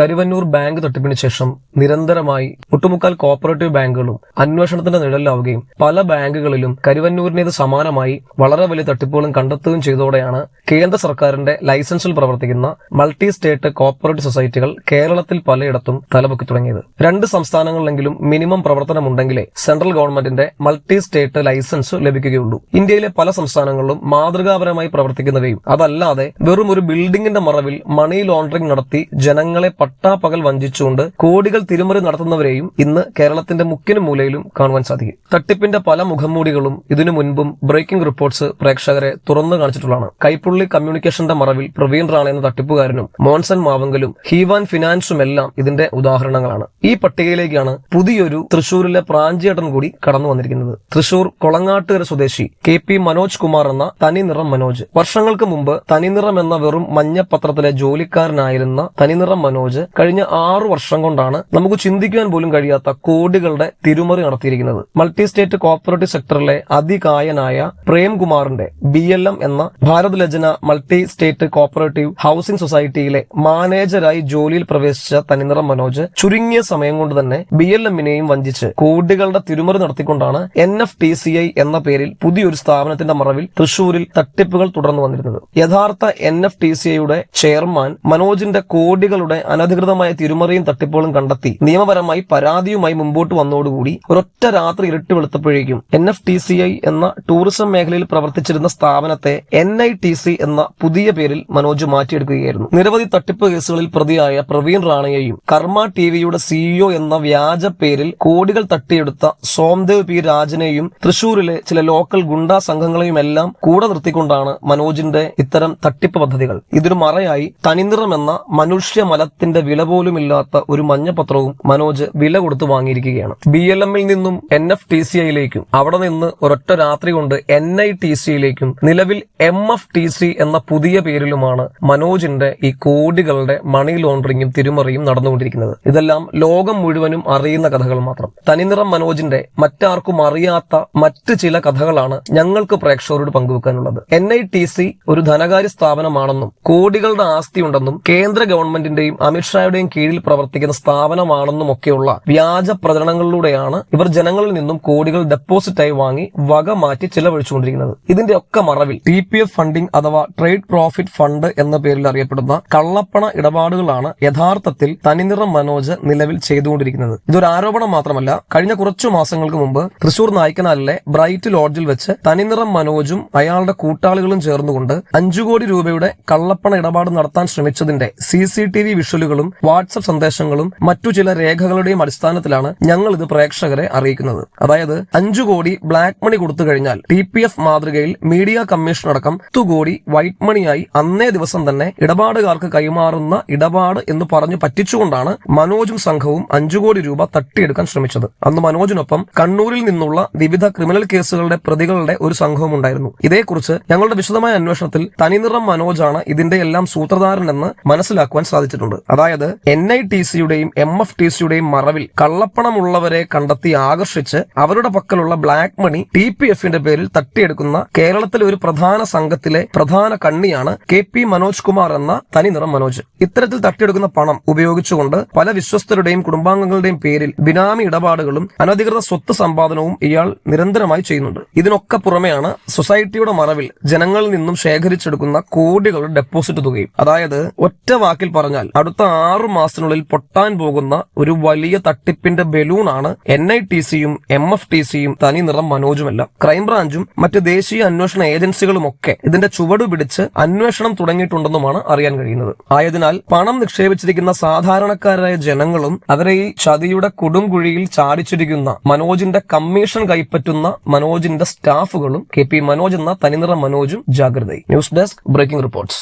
Karuvannur bank തട്ടിപ്പിന് ശേഷം നിരന്തരമായി ഒട്ടുമുക്കാൽ കോപ്പറേറ്റീവ് ബാങ്കുകളും അന്വേഷണത്തിന്റെ നിഴലിലാവുകയും പല ബാങ്കുകളിലും കരുവന്നൂരിനേത് സമാനമായി വളരെ വലിയ തട്ടിപ്പുകളും കണ്ടെത്തുകയും ചെയ്തതോടെയാണ് കേന്ദ്ര സർക്കാരിന്റെ ലൈസൻസിൽ പ്രവർത്തിക്കുന്ന മൾട്ടി സ്റ്റേറ്റ് കോപ്പറേറ്റീവ് സൊസൈറ്റികൾ കേരളത്തിൽ പലയിടത്തും തലപൊക്കി തുടങ്ങിയത്. രണ്ട് സംസ്ഥാനങ്ങളിലെങ്കിലും മിനിമം പ്രവർത്തനമുണ്ടെങ്കിലേ സെൻട്രൽ ഗവൺമെന്റിന്റെ മൾട്ടി സ്റ്റേറ്റ് ലൈസൻസ് ലഭിക്കുകയുള്ളൂ. ഇന്ത്യയിലെ പല സംസ്ഥാനങ്ങളിലും മാതൃകാപരമായി പ്രവർത്തിക്കുന്നവയും അതല്ലാതെ വെറും ഒരു ബിൽഡിംഗിന്റെ മറവിൽ മണി ലോണ്ടറിംഗ് നടത്തി ജനങ്ങളെ പട്ടാപ്പകൽ വഞ്ചിച്ചുകൊണ്ട് കോടികൾ തിരിമറി നടത്തുന്നവരെയും ഇന്ന് കേരളത്തിന്റെ മുക്കിനും മൂലയിലും കാണുവാൻ സാധിക്കും. തട്ടിപ്പിന്റെ പല മുഖംമൂടികളും ഇതിനു മുൻപും ബ്രേക്കിംഗ് റിപ്പോർട്ട്സ് പ്രേക്ഷകരെ തുറന്നു കാണിച്ചിട്ടുള്ളതാണ്. കൈപ്പുള്ളി കമ്മ്യൂണിക്കേഷന്റെ മറവിൽ പ്രവീൺ റാണ എന്ന തട്ടിപ്പുകാരനും മോൺസൺ മാവങ്കലും ഹീവാൻ ഫിനാൻസും എല്ലാം ഇതിന്റെ ഉദാഹരണങ്ങളാണ്. ഈ പട്ടികയിലേക്കാണ് പുതിയൊരു തൃശൂരിലെ പ്രാഞ്ചിയേട്ടൻ കൂടി കടന്നു വന്നിരിക്കുന്നത്. തൃശൂർ കൊളങ്ങാട്ടുകര സ്വദേശി കെ പി മനോജ് കുമാർ എന്ന തനിനിറം മനോജ്. വർഷങ്ങൾക്ക് മുമ്പ് തനിനിറം എന്ന വെറും മഞ്ഞപ്പത്രത്തിലെ ജോലിക്കാരനായിരുന്ന തനിനിറം മനോജ് കഴിഞ്ഞ ആറു വർഷം കൊണ്ടാണ് നമുക്ക് ചിന്തിക്കുവാൻ പോലും കഴിയാത്ത കോടികളുടെ തിരുമറി നടത്തിയിരിക്കുന്നത്. മൾട്ടി സ്റ്റേറ്റ് കോപ്പറേറ്റീവ് സെക്ടറിലെ അതികായനായ പ്രേംകുമാറിന്റെ ബി എൽ എം എന്ന Bharat Lajana multi state cooperative housing സൊസൈറ്റിയിലെ മാനേജരായി ജോലിയിൽ പ്രവേശിച്ച തനിനിറം മനോജ് ചുരുങ്ങിയ സമയം കൊണ്ട് തന്നെ ബി എൽ എമ്മിനെയും വഞ്ചിച്ച് കോടികളുടെ തിരുമറി നടത്തിക്കൊണ്ടാണ് N F T C I എന്ന പേരിൽ പുതിയൊരു സ്ഥാപനത്തിന്റെ മറവിൽ തൃശൂരിൽ തട്ടിപ്പുകൾ തുടർന്നു വന്നിരുന്നത്. യഥാർത്ഥ എൻ എഫ് ടി സി ഐയുടെ ചെയർമാൻ മനോജിന്റെ കോടികളുടെ അനധികൃതമായ തിരുമറിയും തട്ടിപ്പുകളും കണ്ടെത്തി നിയമപരമായി പരാതിയുമായി മുമ്പോട്ട് വന്നതോടുകൂടി ഒരൊറ്റ രാത്രി ഇരുട്ട് വെളുത്തപ്പോഴേക്കും N F T C I എന്ന ടൂറിസം മേഖലയിൽ പ്രവർത്തിച്ചിരുന്ന സ്ഥാപനത്തെ എൻ ഐ ടി സി എന്ന പുതിയ പേരിൽ മനോജ് മാറ്റിയെടുക്കുകയായിരുന്നു. നിരവധി തട്ടിപ്പ് കേസുകളിൽ പ്രതിയായ പ്രവീൺ റാണയെയും കർമ്മ ടിവിയുടെ സിഇഒ എന്ന വ്യാജ പേരിൽ കോടികൾ തട്ടിയെടുത്ത സോംദേവ് പി രാജനെയും തൃശൂരിലെ ചില ലോക്കൽ ഗുണ്ടാ സംഘങ്ങളെയുമെല്ലാം കൂടെ നിർത്തിക്കൊണ്ടാണ് മനോജിന്റെ ഇത്തരം തട്ടിപ്പ് പദ്ധതികൾ. ഇതൊരു മറയായി തനിനിറം എന്ന മനുഷ്യ വില പോലും ഇല്ലാത്ത ഒരു മഞ്ഞപത്രവും മനോജ് വില കൊടുത്തു വാങ്ങിയിരിക്കുകയാണ്. ബി എൽ എമ്മിൽ നിന്നും എൻ എഫ് ടി സി ഐയിലേക്കും അവിടെ നിന്ന് ഒരൊറ്റ രാത്രി കൊണ്ട് എൻ ഐ ടി സിയിലേക്കും നിലവിൽ എം എഫ് ടി സി എന്ന പുതിയ പേരിലുമാണ് മനോജിന്റെ ഈ കോടികളുടെ മണി ലോണ്ടറിങ്ങും തിരുമറിയും നടന്നുകൊണ്ടിരിക്കുന്നത്. ഇതെല്ലാം ലോകം മുഴുവനും അറിയുന്ന കഥകൾ മാത്രം. തനിനിറം മനോജിന്റെ മറ്റാർക്കും അറിയാത്ത മറ്റ് ചില കഥകളാണ് ഞങ്ങൾക്ക് പ്രേക്ഷകരോട് പങ്കുവെക്കാനുള്ളത്. എൻ ഐ ടി സി ഒരു ധനകാര്യ സ്ഥാപനമാണെന്നും കോടികളുടെ ആസ്തിയുണ്ടെന്നും കേന്ദ്ര ഗവൺമെന്റിന്റെയും അമിത്ഷായുടെയും കീഴിൽ പ്രവർത്തിക്കുന്ന സ്ഥാപനമാണെന്നും ഒക്കെയുള്ള വ്യാജ പ്രചരണങ്ങളിലൂടെയാണ് ഇവർ ജനങ്ങളിൽ നിന്നും കോടികൾ ഡെപ്പോസിറ്റായി വാങ്ങി വക മാറ്റി ചിലവഴിച്ചുകൊണ്ടിരിക്കുന്നത്. ഇതിന്റെ ഒക്കെ മറവിൽ ടി പി എഫ് ഫണ്ടിംഗ് അഥവാ ട്രേഡ് പ്രോഫിറ്റ് ഫണ്ട് എന്ന പേരിൽ അറിയപ്പെടുന്ന കള്ളപ്പണ ഇടപാടുകളാണ് യഥാർത്ഥത്തിൽ തനിനിറം മനോജ് നിലവിൽ ചെയ്തുകൊണ്ടിരിക്കുന്നത്. ഇതൊരു ആരോപണം മാത്രമല്ല കഴിഞ്ഞ കുറച്ചു മാസങ്ങൾക്ക് മുമ്പ് തൃശൂർ നായ്ക്കനാലിലെ ബ്രൈറ്റ് ലോഡ്ജിൽ വെച്ച് തനിനിറം മനോജും അയാളുടെ കൂട്ടാളികളും ചേർന്നുകൊണ്ട് അഞ്ചു കോടി രൂപയുടെ കള്ളപ്പണ ഇടപാട് നടത്താൻ ശ്രമിച്ചതിന്റെ സി സി ടി വി വിഷ്വലുകളും വാട്സപ്പ് സന്ദേശങ്ങളും മറ്റു ചില രേഖകളുടെയും അടിസ്ഥാനത്തിലാണ് ഞങ്ങൾ ഇത് പ്രേക്ഷകരെ അറിയിക്കുന്നത്. അതായത് അഞ്ചു കോടി ബ്ലാക്ക് മണി കൊടുത്തു കഴിഞ്ഞാൽ ടി പി എഫ് മാതൃകയിൽ മീഡിയ കമ്മീഷൻ അടക്കം പത്തു കോടി വൈറ്റ് മണിയായി അന്നേ ദിവസം തന്നെ ഇടപാടുകാർക്ക് കൈമാറുന്ന ഇടപാട് എന്ന് പറഞ്ഞു പറ്റിച്ചുകൊണ്ടാണ് മനോജും സംഘവും അഞ്ചു കോടി രൂപ തട്ടിയെടുക്കാൻ ശ്രമിച്ചത്. അന്ന് മനോജിനൊപ്പം കണ്ണൂരിൽ നിന്നുള്ള വിവിധ ക്രിമിനൽ കേസുകളുടെ പ്രതികളുടെ ഒരു സംഘവും ഉണ്ടായിരുന്നു. ഇതേക്കുറിച്ച് ഞങ്ങളുടെ വിശദമായ അന്വേഷണത്തിൽ തനിനിറം മനോജാണ് ഇതിന്റെ എല്ലാം സൂത്രധാരൻ എന്ന് മനസ്സിലാക്കുവാൻ സാധിച്ചിട്ടുണ്ട്. അതായത് എൻ ഐ ടി സിയുടെയും എം എഫ് ടി സിയുടെയും മറവിൽ കള്ളപ്പണമുള്ളവരെ കണ്ടെത്തി ആകർഷിച്ച് അവരുടെ പക്കലുള്ള ബ്ലാക്ക് മണി ടി പി എഫിന്റെ പേരിൽ തട്ടിയെടുക്കുന്ന കേരളത്തിലെ ഒരു പ്രധാന സംഘത്തിലെ പ്രധാന കണ്ണിയാണ് കെ പി മനോജ് കുമാർ എന്ന തനിനിറം മനോജ്. ഇത്തരത്തിൽ തട്ടിയെടുക്കുന്ന പണം ഉപയോഗിച്ചുകൊണ്ട് പല വിശ്വസ്തരുടെയും കുടുംബാംഗങ്ങളുടെയും പേരിൽ ബിനാമി ഇടപാടുകളും അനധികൃത സ്വത്ത് സമ്പാദനവും ഇയാൾ നിരന്തരമായി ചെയ്യുന്നുണ്ട്. ഇതിനൊക്കെ പുറമെയാണ് സൊസൈറ്റിയുടെ മറവിൽ ജനങ്ങളിൽ നിന്നും ശേഖരിച്ചെടുക്കുന്ന കോടികളുടെ ഡെപ്പോസിറ്റ് തുകയും. അതായത് ഒറ്റ വാക്കിൽ പറഞ്ഞാൽ അടുത്ത ആറു മാസത്തിനുള്ളിൽ പൊട്ടാൻ പോകുന്ന ഒരു വലിയ തട്ടിപ്പിന്റെ ബലൂണാണ് എൻ ഐ ടി സിയും എം എഫ് ടി സിയും തനി നിറം മനോജുമല്ല. ക്രൈംബ്രാഞ്ചും മറ്റ് ദേശീയ അന്വേഷണ ഏജൻസികളുമൊക്കെ ഇതിന്റെ ചുവട് പിടിച്ച് അന്വേഷണം തുടങ്ങിയിട്ടുണ്ടെന്നുമാണ് അറിയാൻ കഴിയുന്നത്. ആയതിനാൽ പണം നിക്ഷേപിച്ചിരിക്കുന്ന സാധാരണക്കാരായ ജനങ്ങളും അവരെ ഈ ചതിയുടെ കൊടുംകുഴിയിൽ ചാടിച്ചിരിക്കുന്ന മനോജിന്റെ കമ്മീഷൻ കൈപ്പറ്റുന്ന മനോജിന്റെ സ്റ്റാഫുകളും കെ പി മനോജ് എന്ന തനിനിറ മനോജും ജാഗ്രതയും ന്യൂസ് ഡെസ്ക് ബ്രേക്കിംഗ് റിപ്പോർട്ട്സ്.